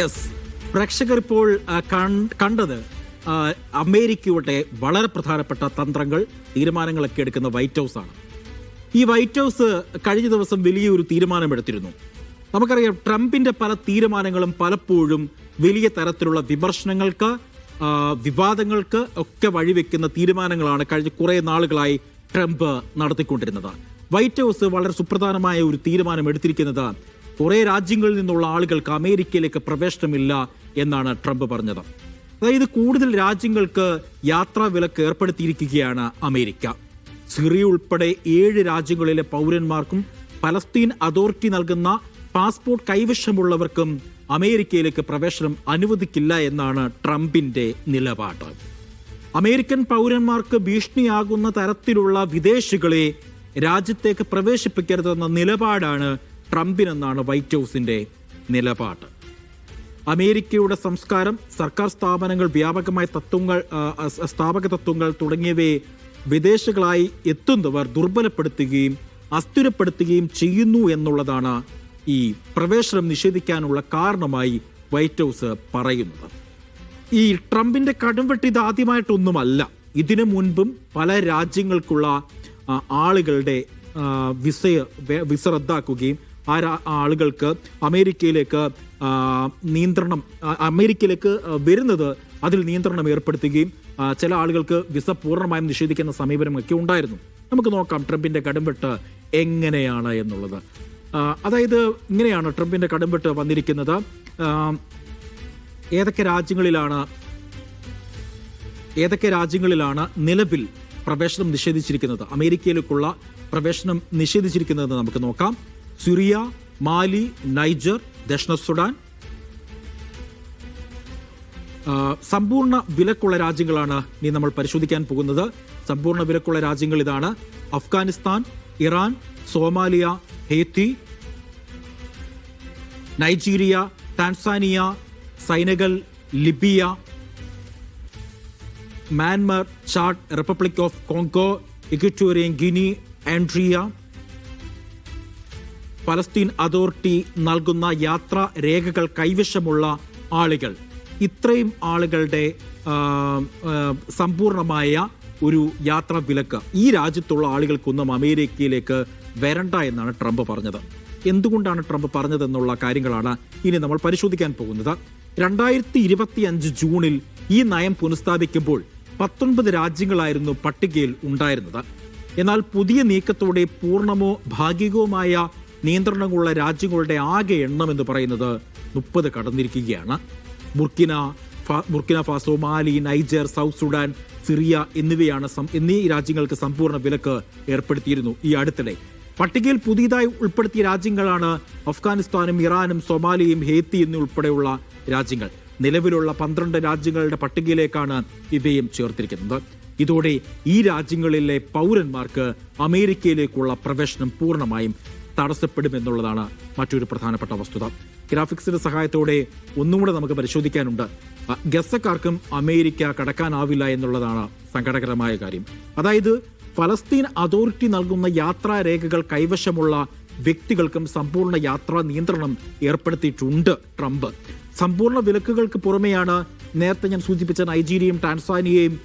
Yes പ്രേക്ഷകർ ഇപ്പോൾ കണ്ടത് അമേരിക്കയുടെ വളരെ പ്രധാനപ്പെട്ട തന്ത്രങ്ങൾ തീരുമാനങ്ങളൊക്കെ എടുക്കുന്ന വൈറ്റ് ഹൗസ് ആണ്. ഈ വൈറ്റ് ഹൗസ് കഴിഞ്ഞ ദിവസം വലിയൊരു തീരുമാനമെടുത്തിരുന്നു. നമുക്കറിയാം ട്രംപിന്റെ പല തീരുമാനങ്ങളും പലപ്പോഴും വലിയ തരത്തിലുള്ള വിമർശനങ്ങൾക്ക് വിവാദങ്ങൾക്ക് ഒക്കെ വഴിവെക്കുന്ന തീരുമാനങ്ങളാണ് കഴിഞ്ഞ കുറേ നാളുകളായി ട്രംപ് നടത്തിക്കൊണ്ടിരുന്നത്. വൈറ്റ് ഹൗസ് വളരെ സുപ്രധാനമായ ഒരു തീരുമാനം എടുത്തിരിക്കുന്നത് കുറെ രാജ്യങ്ങളിൽ നിന്നുള്ള ആളുകൾക്ക് അമേരിക്കയിലേക്ക് പ്രവേശനമില്ല എന്നാണ് ട്രംപ് പറഞ്ഞത്. അതായത് കൂടുതൽ രാജ്യങ്ങൾക്ക് യാത്രാ വിലക്ക് ഏർപ്പെടുത്തിയിരിക്കുകയാണ് അമേരിക്ക. സിറിയ ഉൾപ്പെടെ ഏഴ് രാജ്യങ്ങളിലെ പൗരന്മാർക്കും പലസ്തീൻ അതോറിറ്റി നൽകുന്ന പാസ്പോർട്ട് കൈവശമുള്ളവർക്കും അമേരിക്കയിലേക്ക് പ്രവേശനം അനുവദിക്കില്ല എന്നാണ് ട്രംപിന്റെ നിലപാട്. അമേരിക്കൻ പൗരന്മാർക്ക് ഭീഷണിയാകുന്ന തരത്തിലുള്ള വിദേശികളെ രാജ്യത്തേക്ക് പ്രവേശിപ്പിക്കരുതെന്ന നിലപാടാണ് ട്രംപിനെന്നാണ് വൈറ്റ് ഹൗസിന്റെ നിലപാട്. അമേരിക്കയുടെ സംസ്കാരം സർക്കാർ സ്ഥാപനങ്ങൾ വ്യാപകമായ തത്വങ്ങൾ സ്ഥാപക തത്വങ്ങൾ തുടങ്ങിയവയെ വിദേശികളായി എത്തുന്നവർ ദുർബലപ്പെടുത്തുകയും അസ്ഥിരപ്പെടുത്തുകയും ചെയ്യുന്നു എന്നുള്ളതാണ് ഈ പ്രവേശനം നിഷേധിക്കാനുള്ള കാരണമായി വൈറ്റ് ഹൗസ് പറയുന്നത്. ഈ ട്രംപിന്റെ കടുംവെട്ട് ഇത് ആദ്യമായിട്ടൊന്നുമല്ല. ഇതിനു മുൻപും പല രാജ്യങ്ങൾക്കുള്ള ആളുകളുടെ വിസ വിസ റദ്ദാക്കുകയും ആ ആളുകൾക്ക് അമേരിക്കയിലേക്ക് നിയന്ത്രണം അമേരിക്കയിലേക്ക് വരുന്നത് അതിൽ നിയന്ത്രണം ഏർപ്പെടുത്തുകയും ചില ആളുകൾക്ക് വിസ പൂർണമായും നിഷേധിക്കുന്ന സമീപനമൊക്കെ ഉണ്ടായിരുന്നു. നമുക്ക് നോക്കാം ട്രംപിന്റെ കടുംവെട്ട് എങ്ങനെയാണ് എന്നുള്ളത്. അതായത് ഇങ്ങനെയാണ് ട്രംപിന്റെ കടുംവെട്ട് വന്നിരിക്കുന്നത്. ഏതൊക്കെ രാജ്യങ്ങളിലാണ് ഏതൊക്കെ രാജ്യങ്ങളിലാണ് നിലവിൽ പ്രവേശനം നിഷേധിച്ചിരിക്കുന്നത്? അമേരിക്കയിലേക്കുള്ള പ്രവേശനം നിഷേധിച്ചിരിക്കുന്നത് നമുക്ക് നോക്കാം. സിറിയ മാലി നൈജർ ദക്ഷിണ സുഡാൻ. സമ്പൂർണ വിലക്കുള്ള രാജ്യങ്ങളാണ് ഇനി നമ്മൾ പരിശോധിക്കാൻ പോകുന്നത്. സമ്പൂർണ വിലക്കുള്ള രാജ്യങ്ങൾ ഇതാണ് Afghanistan Iran Somalia Haiti Nigeria Tanzania Senegal Libya Myanmar Chad republic of Congo Equatorial Guinea and Eritrea Palestine authority നൽകുന്ന യാത്രാ രേഖകൾ കൈവശമുള്ള ആളുകൾ. ഇത്രയും ആളുകളുടെ സമ്പൂർണമായ ഒരു യാത്രാ വിലക്ക് ഈ രാജ്യത്തുള്ള ആളുകൾക്കൊന്നും അമേരിക്കയിലേക്ക് വരണ്ട എന്നാണ് ട്രംപ് പറഞ്ഞത്. എന്തുകൊണ്ടാണ് ട്രംപ് പറഞ്ഞതെന്നുള്ള കാര്യങ്ങളാണ് ഇനി നമ്മൾ പരിശോധിക്കാൻ പോകുന്നത്. രണ്ടായിരത്തി ഇരുപത്തി അഞ്ച് ജൂണിൽ ഈ നയം പുനഃസ്ഥാപിക്കുമ്പോൾ പത്തൊൻപത് രാജ്യങ്ങളായിരുന്നു പട്ടികയിൽ ഉണ്ടായിരുന്നത്. എന്നാൽ പുതിയ നീക്കത്തോടെ പൂർണമോ ഭാഗികവുമായ നിയന്ത്രണങ്ങളുള്ള രാജ്യങ്ങളുടെ ആകെ എണ്ണം എന്ന് പറയുന്നത് മുപ്പത് കടന്നിരിക്കുകയാണ്. Burkina Burkina Faso Mali Niger South Sudan Syria എന്നിവയാണ് എന്നീ രാജ്യങ്ങൾക്ക് സമ്പൂർണ വിലക്ക് ഏർപ്പെടുത്തിയിരുന്നു ഈ അടുത്തിടെ. പട്ടികയിൽ പുതിയതായി ഉൾപ്പെടുത്തിയ രാജ്യങ്ങളാണ് അഫ്ഗാനിസ്ഥാനും ഇറാനും സൊമാലിയും ഹേത്തി എന്നുൾപ്പെടെയുള്ള രാജ്യങ്ങൾ. നിലവിലുള്ള പന്ത്രണ്ട് രാജ്യങ്ങളുടെ പട്ടികയിലേക്കാണ് ഇവയും ചേർത്തിരിക്കുന്നത്. ഇതോടെ ഈ രാജ്യങ്ങളിലെ പൗരന്മാർക്ക് അമേരിക്കയിലേക്കുള്ള പ്രവേശനം പൂർണമായും തടസ്സപ്പെടുമെന്നുള്ളതാണ് മറ്റൊരു പ്രധാനപ്പെട്ട വസ്തുത. ഗ്രാഫിക്സിന്റെ സഹായത്തോടെ ഒന്നുകൂടെ നമുക്ക് പരിശോധിക്കാനുണ്ട്. ഗസക്കാർക്കും അമേരിക്ക കടക്കാനാവില്ല എന്നുള്ളതാണ് സങ്കടകരമായ കാര്യം. അതായത് ഫലസ്തീൻ അതോറിറ്റി നൽകുന്ന യാത്രാ രേഖകൾ കൈവശമുള്ള വ്യക്തികൾക്കും സമ്പൂർണ യാത്രാ നിയന്ത്രണം ഏർപ്പെടുത്തിയിട്ടുണ്ട് ട്രംപ്. സമ്പൂർണ വിലക്കുകൾക്ക് പുറമെയാണ് നേരത്തെ ഞാൻ സൂചിപ്പിച്ച നൈജീരിയയും ടാൻസാനിയയും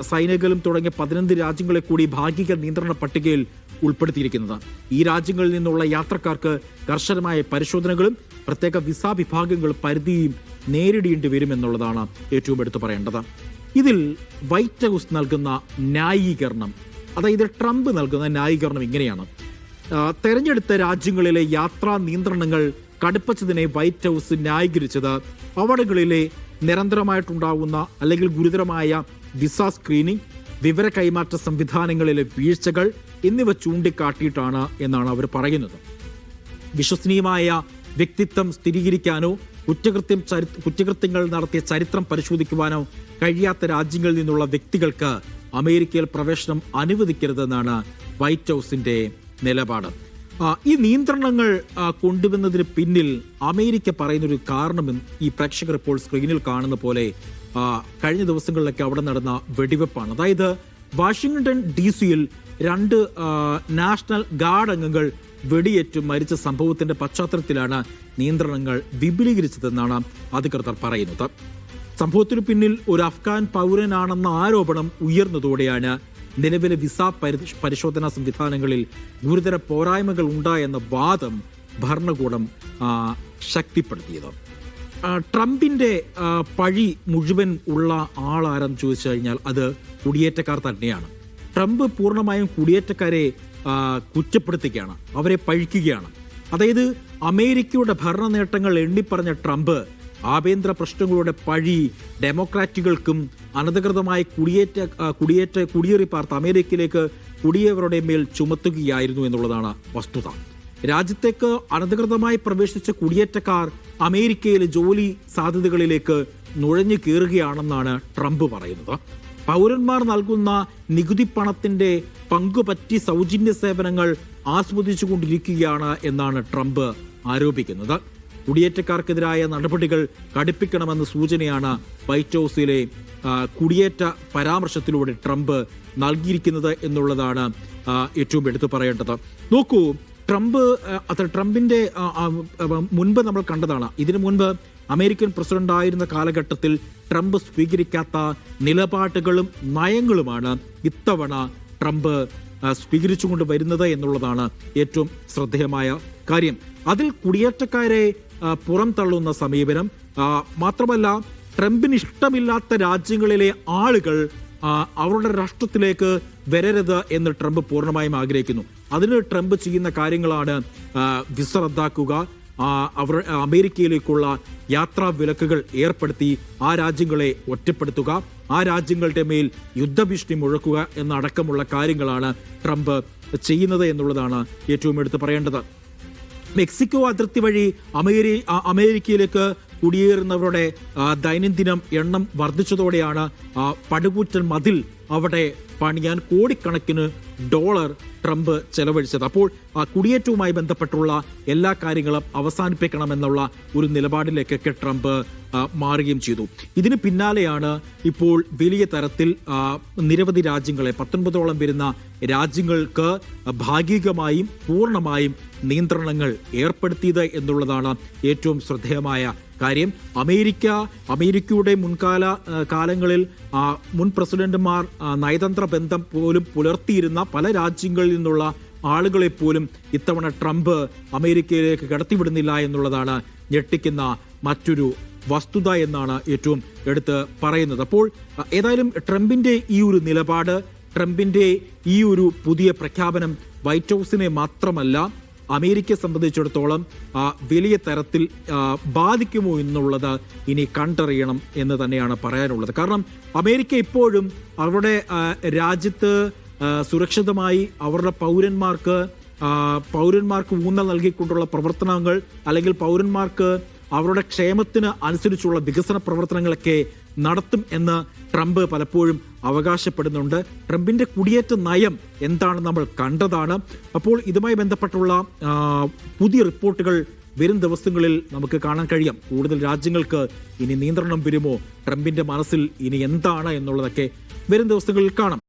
സൈനികലും തുടങ്ങിയ പതിനൊന്ന് രാജ്യങ്ങളെ കൂടി ഭാഗിക നിയന്ത്രണ പട്ടികയിൽ ഉൾപ്പെടുത്തിയിരിക്കുന്നത്. ഈ രാജ്യങ്ങളിൽ നിന്നുള്ള യാത്രക്കാർക്ക് കർശനമായ പരിശോധനകളും പ്രത്യേക വിസ വിഭാഗങ്ങൾ പരിധിയും നേരിടേണ്ടി വരുമെന്നുള്ളതാണ് ഏറ്റവും എടുത്തു പറയേണ്ടത്. ഇതിൽ വൈറ്റ് ഹൗസ് നൽകുന്ന ന്യായീകരണം അതായത് ട്രംപ് നൽകുന്ന ന്യായീകരണം ഇങ്ങനെയാണ്. തെരഞ്ഞെടുത്ത രാജ്യങ്ങളിലെ യാത്രാ നിയന്ത്രണങ്ങൾ കടുപ്പിച്ചതിനെ വൈറ്റ് ഹൗസ് ന്യായീകരിച്ചത് അവിടങ്ങളിലെ നിരന്തരമായിട്ടുണ്ടാവുന്ന അല്ലെങ്കിൽ ഗുരുതരമായ വിസ സ്ക്രീനിംഗ് വിവര കൈമാറ്റ സംവിധാനങ്ങളിലെ വീഴ്ചകൾ എന്നിവ ചൂണ്ടിക്കാട്ടിയിട്ടാണ് എന്നാണ് അവർ പറയുന്നത്. വിശ്വസനീയമായ വ്യക്തിത്വം സ്ഥിരീകരിക്കാനോ കുറ്റകൃത്യം കുറ്റകൃത്യങ്ങൾ നടത്തിയ ചരിത്രം പരിശോധിക്കുവാനോ കഴിയാത്ത രാജ്യങ്ങളിൽ നിന്നുള്ള വ്യക്തികൾക്ക് അമേരിക്കയിൽ പ്രവേശനം അനുവദിക്കരുതെന്നാണ് വൈറ്റ് ഹൗസിന്റെ നിലപാട്. ഈ നിയന്ത്രണങ്ങൾ കൊണ്ടുവന്നതിന് പിന്നിൽ അമേരിക്ക പറയുന്നൊരു കാരണം ഈ പ്രേക്ഷകർ ഇപ്പോൾ സ്ക്രീനിൽ കാണുന്ന പോലെ കഴിഞ്ഞ ദിവസങ്ങളിലൊക്കെ അവിടെ നടന്ന വെടിവെപ്പാണ്. അതായത് വാഷിങ്ടൺ ഡി സിയിൽ രണ്ട് നാഷണൽ ഗാർഡ് അംഗങ്ങൾ വെടിയേറ്റ് മരിച്ച സംഭവത്തിന്റെ പശ്ചാത്തലത്തിലാണ് നിയന്ത്രണങ്ങൾ വിപുലീകരിച്ചതെന്നാണ് അധികൃതർ പറയുന്നത്. സംഭവത്തിന് പിന്നിൽ ഒരു അഫ്ഗാൻ പൗരനാണെന്ന ആരോപണം ഉയർന്നതോടെയാണ് നിലവിലെ വിസ പരി- പരിശോധനാ സംവിധാനങ്ങളിൽ ഗുരുതര പോരായ്മകൾ ഉണ്ടായെന്ന വാദം ഭരണകൂടം ശക്തിപ്പെടുത്തിയത്. ട്രംപിന്റെ പഴി മുഴുവൻ ഉള്ള ആളാരെന്ന് ചോദിച്ചു കഴിഞ്ഞാൽ അത് കുടിയേറ്റക്കാർ തന്നെയാണ്. ട്രംപ് പൂർണമായും കുടിയേറ്റക്കാരെ കുറ്റപ്പെടുത്തുകയാണ് അവരെ പഴിക്കുകയാണ്. അതായത് അമേരിക്കയുടെ ഭരണ നേട്ടങ്ങൾ എണ്ണിപ്പറഞ്ഞ ട്രംപ് ആഭ്യന്തര പ്രശ്നങ്ങളുടെ പഴി ഡെമോക്രാറ്റുകൾക്കും അനധികൃതമായി കുടിയേറ്റ കുടിയേറ്റ കുടിയേറി പാർത്ത അമേരിക്കയിലേക്ക് കുടിയേറവരുടെ മേൽ ചുമത്തുകയായിരുന്നു എന്നുള്ളതാണ് വസ്തുത. രാജ്യത്തേക്ക് അനധികൃതമായി പ്രവേശിച്ച കുടിയേറ്റക്കാർ അമേരിക്കയിലെ ജോലി സാധ്യതകളിലേക്ക് നുഴഞ്ഞു കയറുകയാണെന്നാണ് ട്രംപ് പറയുന്നത്. പൗരന്മാർ നൽകുന്ന നികുതി പണത്തിന്റെ പങ്കുപറ്റി സൗജന്യ സേവനങ്ങൾ ആസ്വദിച്ചുകൊണ്ടിരിക്കുകയാണ് എന്നാണ് ട്രംപ് ആരോപിക്കുന്നത്. കുടിയേറ്റക്കാർക്കെതിരായ നടപടികൾ കടുപ്പിക്കണമെന്ന സൂചനയാണ് വൈറ്റ് ഹൗസിലെ കുടിയേറ്റ പരാമർശത്തിലൂടെ ട്രംപ് നൽകിയിരിക്കുന്നത് എന്നുള്ളതാണ് ഏറ്റവും എടുത്തു പറയേണ്ടത്. നോക്കൂ ട്രംപ് അത്ര ട്രംപിന്റെ മുൻപ് നമ്മൾ കണ്ടതാണ്. ഇതിനു മുൻപ് അമേരിക്കൻ പ്രസിഡന്റ് ആയിരുന്ന കാലഘട്ടത്തിൽ ട്രംപ് സ്വീകരിക്കാത്ത നിലപാടുകളും നയങ്ങളുമാണ് ഇത്തവണ ട്രംപ് സ്വീകരിച്ചു സ്വീകരിച്ചുകൊണ്ട് വരുന്നത് എന്നുള്ളതാണ് ഏറ്റവും ശ്രദ്ധേയമായ കാര്യം. അതിൽ കുടിയേറ്റക്കാരെ പുറം തള്ളുന്ന സമീപനം മാത്രമല്ല ട്രംപിന് ഇഷ്ടമില്ലാത്ത രാജ്യങ്ങളിലെ ആളുകൾ അവരുടെ രാഷ്ട്രത്തിലേക്ക് വരരുത് എന്ന് ട്രംപ് പൂർണമായും ആഗ്രഹിക്കുന്നു. അതിന് ട്രംപ് ചെയ്യുന്ന കാര്യങ്ങളാണ് വിസ റദ്ദാക്കുക അവർ അമേരിക്കയിലേക്കുള്ള യാത്രാ വിലക്കുകൾ ഏർപ്പെടുത്തി ആ രാജ്യങ്ങളെ ഒറ്റപ്പെടുത്തുക ആ രാജ്യങ്ങളുടെ മേൽ യുദ്ധഭീഷണി മുഴക്കുക എന്നടക്കമുള്ള കാര്യങ്ങളാണ് ട്രംപ് ചെയ്യുന്നത് എന്നുള്ളതാണ് ഏറ്റവും എടുത്തു പറയേണ്ടത്. മെക്സിക്കോ അതിർത്തി വഴി അമേരി അമേരിക്കയിലേക്ക് കുടിയേറുന്നവരുടെ ദൈനംദിനം എണ്ണം വർദ്ധിച്ചതോടെയാണ് പടുകൂറ്റൻ മതിൽ അവിടെ പണിയാൻ കോടിക്കണക്കിന് ഡോളർ ട്രംപ് ചെലവഴിച്ചത്. അപ്പോൾ ആ, കുടിയേറ്റവുമായി ബന്ധപ്പെട്ടുള്ള എല്ലാ കാര്യങ്ങളും അവസാനിപ്പിക്കണമെന്നുള്ള ഒരു നിലപാടിലേക്കൊക്കെ ട്രംപ് മാറുകയും ചെയ്തു. ഇതിന് പിന്നാലെയാണ് ഇപ്പോൾ വലിയ തരത്തിൽ നിരവധി രാജ്യങ്ങളെ പത്തൊൻപതോളം വരുന്ന രാജ്യങ്ങൾക്ക് ഭാഗികമായും പൂർണമായും നിയന്ത്രണങ്ങൾ ഏർപ്പെടുത്തിയത് എന്നുള്ളതാണ് ഏറ്റവും ശ്രദ്ധേയമായ കാര്യം. അമേരിക്ക അമേരിക്കയുടെ മുൻകാല കാലങ്ങളിൽ മുൻ പ്രസിഡന്റുമാർ നയതന്ത്ര ബന്ധം പോലും പുലർത്തിയിരുന്ന പല രാജ്യങ്ങളിൽ നിന്നുള്ള ആളുകളെ പോലും ഇത്തവണ ട്രംപ് അമേരിക്കയിലേക്ക് കടത്തിവിടുന്നില്ല എന്നുള്ളതാണ് ഞെട്ടിക്കുന്ന മറ്റൊരു വസ്തുത എന്നാണ് ഏറ്റവും എടുത്ത് പറയുന്നത്. അപ്പോൾ ഏതായാലും ട്രംപിന്റെ ഈ ഒരു നിലപാട് ട്രംപിന്റെ ഈ ഒരു പുതിയ പ്രഖ്യാപനം വൈറ്റ് ഹൗസിനെ മാത്രമല്ല അമേരിക്കയെ സംബന്ധിച്ചിടത്തോളം വലിയ തരത്തിൽ ബാധിക്കുമോ എന്നുള്ളത് ഇനി കണ്ടറിയണം എന്ന് തന്നെയാണ് പറയാനുള്ളത്. കാരണം അമേരിക്ക ഇപ്പോഴും അവരുടെ രാജ്യത്ത് സുരക്ഷിതമായി അവരുടെ പൗരന്മാർക്ക് പൗരന്മാർക്ക് ഊന്നൽ നൽകിക്കൊണ്ടുള്ള പ്രവർത്തനങ്ങൾ അല്ലെങ്കിൽ പൗരന്മാർക്ക് അവരുടെ ക്ഷേമത്തിന് അനുസരിച്ചുള്ള വികസന പ്രവർത്തനങ്ങളൊക്കെ നടത്തും എന്ന് ട്രംപ് പലപ്പോഴും അവകാശപ്പെടുന്നുണ്ട്. ട്രംപിന്റെ കുടിയേറ്റ നയം എന്താണ് നമ്മൾ കണ്ടതാണ്. അപ്പോൾ ഇതുമായി ബന്ധപ്പെട്ടുള്ള പുതിയ റിപ്പോർട്ടുകൾ വരും ദിവസങ്ങളിൽ നമുക്ക് കാണാൻ കഴിയാം. കൂടുതൽ രാജ്യങ്ങൾക്ക് ഇനി നിയന്ത്രണം വരുമോ? ട്രംപിന്റെ മനസ്സിൽ ഇനി എന്താണ് എന്നുള്ളതൊക്കെ വരും ദിവസങ്ങളിൽ കാണാം.